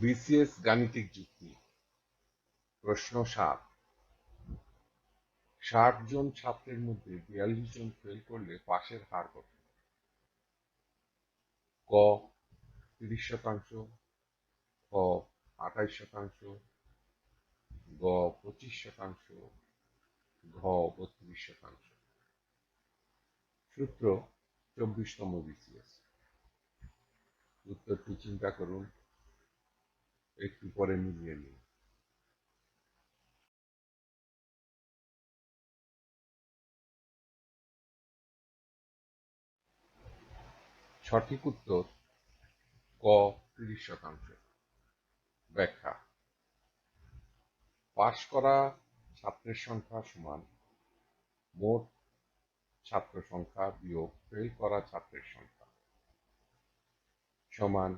BCS গাণিতিক যুক্তি। প্রশ্ন সাত। ষাট জন ছাত্রের মধ্যে বিয়াল্লিশ জন ফেল করলে পাশের হার কত? ক, তিরিশ শতাংশ খ আঠাইশ শতাংশ, গ, পঁচিশ শতাংশ, ঘ, বত্রিশ শতাংশ। সূত্র চব্বিশতম বিসিএস। উত্তরটি চিন্তা করুন। একটু পরে মিলিয়ে নিন সঠিক উত্তর, ক তিরিশ শতাংশ। ব্যাখ্যা, পাশ করা ছাত্রের সংখ্যা সমান মোট ছাত্র সংখ্যা বিয়োগ ফেল করা ছাত্রের সংখ্যা সমান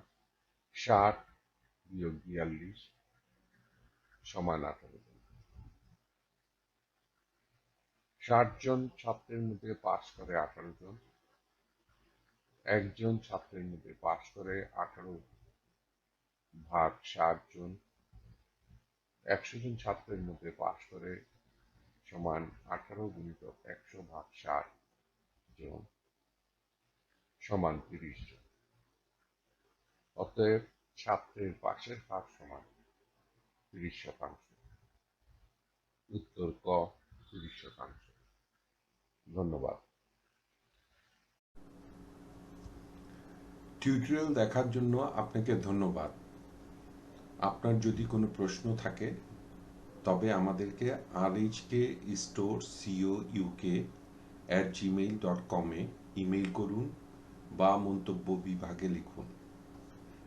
ষাট বিয়োগ বিয়াল্লিশ, সমান আঠারো জন। ষাট জন ছাত্রের মধ্যে পাশ করে আঠারো জন। একজন ছাত্রের মধ্যে পাশ করে আঠারো ভাগ ষাট জন। একশো জন ছাত্রের মধ্যে পাশ করে সমান আঠারো গুণিত একশো ভাগ ষাট জন, সমান তিরিশ জন। অতএব ছাত্রের পাশের হার সমান তিরিশ শতাংশ। উত্তর ক, তিরিশ শতাংশ। ধন্যবাদ। টিউটোরিয়াল দেখার জন্য আপনাকে ধন্যবাদ। আপনার যদি কোনো প্রশ্ন থাকে, তবে আমাদেরকে আর H K store C O U K at Gmail dot কমে ইমেল করুন বা মন্তব্য বিভাগে লিখুন।